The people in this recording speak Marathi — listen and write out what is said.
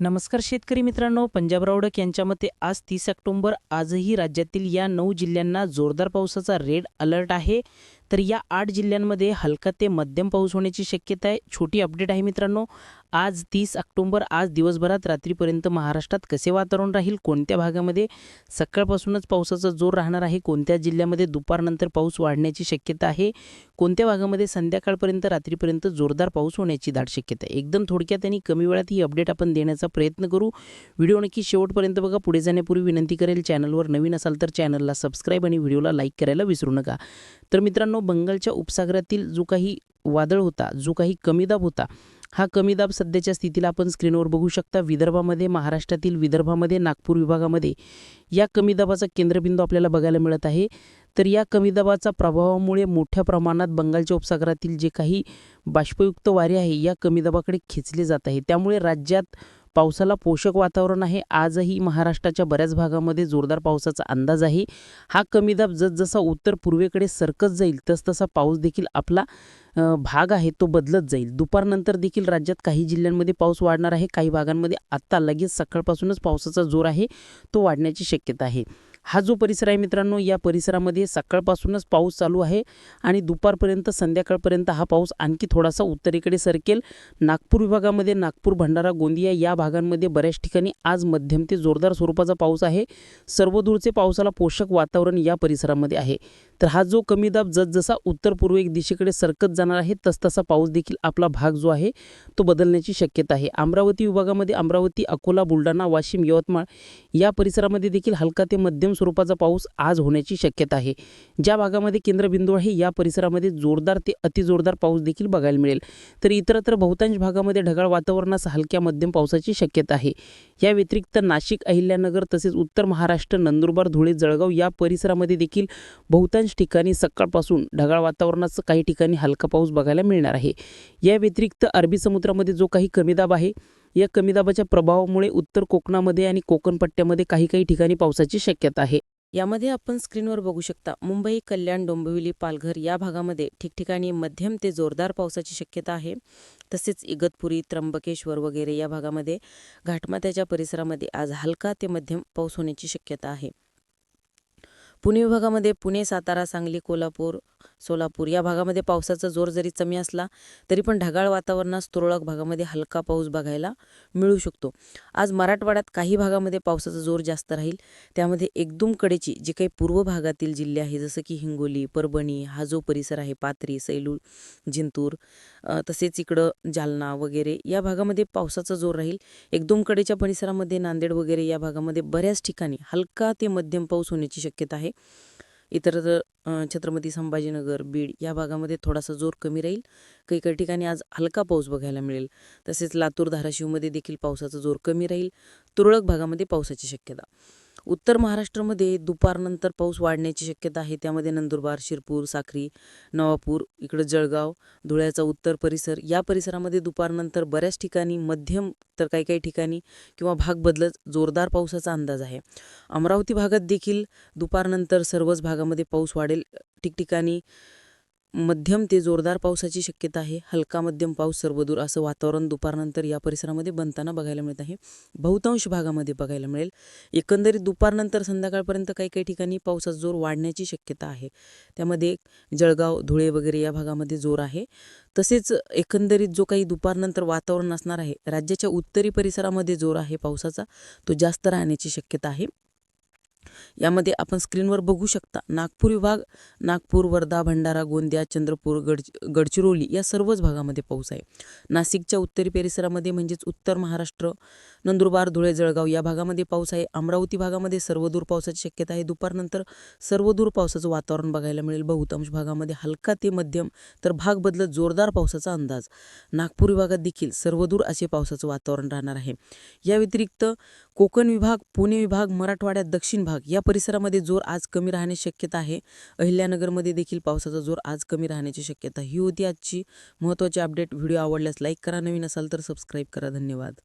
नमस्कार शेतकरी मित्रांनो पंजाब रावडक यांच्या मते आज तीस ऑक्टोंबर आजही राज्यातील या नऊ जिल्ह्यांना जोरदार पावसाचा रेड अलर्ट आहे. तर या आठ जिल्ह्यांमध्ये हलका ते मध्यम पाऊस होण्याची शक्यता आहे. छोटी अपडेट आहे मित्रांनो आज तीस ऑक्टोंबर आज दिवसभरात रात्रीपर्यंत महाराष्ट्रात कसे वातावरण राहील? कोणत्या भागामध्ये? सकाळपासूनच पावसाचा जोर राहणार आहे. कोणत्या जिल्ह्यामध्ये दुपारनंतर पाऊस वाढण्याची शक्यता आहे? कोणत्या भागामध्ये संध्याकाळपर्यंत रात्रीपर्यंत जोरदार पाऊस होण्याची दाट शक्यता आहे? एकदम थोडक्यात आणि कमी वेळात ही अपडेट आपण देण्याचा प्रयत्न करू. व्हिडिओ नक्की शेवटपर्यंत बघा. पुढे जाण्यापूर्वी विनंती करेल चॅनलवर नवीन असाल तर चॅनलला सबस्क्राईब आणि व्हिडिओला लाईक करायला विसरू नका. तर मित्रांनो बंगालच्या उपसागरातील जो काही वादळ होता जो काही कमी दाब होता हा कमी दाब सध्याच्या स्थितीला आपण स्क्रीनवर बघू शकता. विदर्भामध्ये महाराष्ट्रातील विदर्भामध्ये नागपूर विभागामध्ये या कमी दाबाचा केंद्रबिंदू आपल्याला बघायला मिळत आहे. तर या कमी दाबाचा प्रभावामुळे मोठ्या प्रमाणात बंगालच्या उपसागरातील जे काही बाष्पयुक्त वारे आहे या कमी दाबाकडे खेचले जात आहे. त्यामुळे राज्यात पावसाला पोषक वातावरण आहे. आजही महाराष्ट्राच्या बऱ्याच भागामध्ये जोरदार पावसाचा अंदाज आहे. हा कमी दाब जसजसा उत्तर पूर्वेकडे सरकत जाईल तसतसा पाऊस देखील आपला भाग आहे तो बदलत जाईल. दुपारनंतर देखील राज्यात काही जिल्ह्यांमध्ये पाऊस वाढणार आहे. काही भागांमध्ये आत्ता लगेच सकाळपासूनच पावसाचा जोर आहे तो वाढण्याची शक्यता आहे. हा जो परिसर आहे मित्रांनो या परिसरामध्ये सकाळपासूनच पाऊस चालू आहे आणि दुपारपर्यंत संध्याकाळपर्यंत हा पाऊस आणखी थोडासा उत्तरेकडे सरकेल. नागपूर विभागामध्ये नागपूर भंडारा गोंदिया या भागांमध्ये बऱ्याच ठिकाणी आज मध्यम ते जोरदार स्वरूपाचा पाऊस आहे. सर्वदूरचे पावसाला पोषक वातावरण या परिसरामध्ये आहे. तर हा जो कमी दाब जसजसा उत्तर पूर्व एक दिशेकडे सरकत जाणार आहे तसतसा पाऊस देखील आपला भाग जो आहे तो बदलण्याची शक्यता आहे. अमरावती विभागामध्ये अमरावती अकोला बुलढाणा वाशिम यवतमाळ या परिसरामध्ये देखील हलका ते मध्यम स्वरूपाचा पाऊस आज होण्याची शक्यता आहे. ज्या भागामध्ये केंद्रबिंदू आहे या परिसरामध्ये जोरदार ते अतिजोरदार पाऊस देखील बघायला मिळेल. तर इतरत्र बहुतांश भागामध्ये ढगाळ वातावरणास हलक्या मध्यम पावसाची शक्यता आहे. या व्यतिरिक्त नाशिक अहिल्यानगर तसेच उत्तर महाराष्ट्र नंदुरबार धुळे जळगाव या परिसरामध्ये देखील बहुतांश ठिकाणी सकाळपासून ढगाळ वातावरणाचं काही ठिकाणी हलका पाऊस बघायला मिळणार आहे. या व्यतिरिक्त अरबी समुद्रामध्ये जो काही कमी दाब आहे या कमी दाबाच्या प्रभावामुळे उत्तर कोकणामध्ये आणि कोकण पट्ट्यामध्ये काही काही ठिकाणी पावसाची शक्यता आहे. यामध्ये आपण स्क्रीनवर बघू शकता मुंबई कल्याण डोंबिवली पालघर या भागामध्ये ठिकठिकाणी मध्यम ते जोरदार पावसाची शक्यता आहे. तसेच इगतपुरी त्र्यंबकेश्वर वगैरे या भागामध्ये घाटमात्याच्या परिसरामध्ये आज हलका ते मध्यम पाऊस होण्याची शक्यता आहे. पुणे विभागामध्ये पुणे सातारा सांगली कोल्हापूर सोलापूर. या भागामध्ये पावसाचा जोर जरी कमी असला तरी पण ढगाळ वातावरणास तुरळक भागामध्ये हलका पाऊस बघायला मिळू शकतो. आज मराठवाड्यात काही भागामध्ये पावसाचा जोर जास्त राहील. त्यामध्ये एकदम कडेची जे काही पूर्व भागातील जिल्हे आहे जसं की हिंगोली परभणी हा जो परिसर आहे पाथरी सैलू जिंतूर तसेच इकडं जालना वगैरे या भागामध्ये पावसाचा जोर राहील. एकदम कडेच्या परिसरामध्ये नांदेड वगैरे या भागामध्ये बऱ्याच ठिकाणी हलका ते मध्यम पाऊस होण्याची शक्यता आहे. इतर छत्रपती संभाजीनगर बीड या भागामध्ये थोडासा जोर कमी राहील. काही काही ठिकाणी आज हलका पाऊस बघायला मिळेल. तसेच लातूर धाराशिवमध्ये देखील पावसाचा जोर कमी राहील. तुरळक भागामध्ये पावसाची शक्यता. उत्तर महाराष्ट्रामध्ये दुपारनंतर पाऊस वाढण्याची शक्यता आहे. त्यामध्ये नंदुरबार शिरपूर साखरी नवापूर इकडं जळगाव धुळ्याचा उत्तर परिसर. या परिसरामध्ये दुपारनंतर बऱ्याच ठिकाणी मध्यम तर काही काही ठिकाणी किंवा भाग बदलत जोरदार पावसाचा अंदाज आहे. अमरावती भागात देखील दुपारनंतर सर्वच भागामध्ये पाऊस वाढेल. ठिकठिकाणी मध्यम ते जोरदार पावसाची शक्यता आहे. हलका मध्यम पाऊस सर्वदूर असं वातावरण दुपारनंतर या परिसरामध्ये बनताना बघायला मिळत आहे. बहुतांश भागामध्ये बघायला मिळेल. एकंदरीत दुपारनंतर संध्याकाळपर्यंत काही काही ठिकाणी पावसाचा जोर वाढण्याची शक्यता आहे. त्यामध्ये जळगाव धुळे वगैरे या भागामध्ये जोर आहे. तसेच एकंदरीत जो काही दुपारनंतर वातावरण असणार आहे राज्याच्या उत्तरी परिसरामध्ये जोर आहे पावसाचा तो जास्त राहण्याची शक्यता आहे. यामध्ये आपण स्क्रीनवर बघू शकता नागपूर विभाग नागपूर वर्धा भंडारा गोंदिया चंद्रपूर गड गडचिरोली या सर्वच भागामध्ये पाऊस आहे. नाशिकच्या उत्तरी परिसरामध्ये म्हणजेच उत्तर महाराष्ट्र नंदुरबार धुळे जळगाव या भागामध्ये पाऊस आहे. अमरावती भागामध्ये सर्वदूर पावसाची शक्यता आहे. दुपारनंतर सर्वदूर पावसाचं वातावरण बघायला मिळेल. बहुतांश भागामध्ये हलका ते मध्यम तर भाग बदलत जोरदार पावसाचा अंदाज. नागपूर विभागात देखील सर्वदूर असे पावसाचं वातावरण राहणार आहे. या व्यतिरिक्त कोकण विभाग पुणे विभाग मराठवाड्यात दक्षिण भाग भाग या परिसरामध्ये जोर आज कमी राहण्याची शक्यता आहे. अहिल्यानगरमध्ये देखील पावसाचा जोर आज कमी राहण्याची शक्यता ही होती आजची महत्त्वाची अपडेट. व्हिडिओ आवडल्यास लाईक करा. नवीन असाल तर सबस्क्राईब करा. धन्यवाद.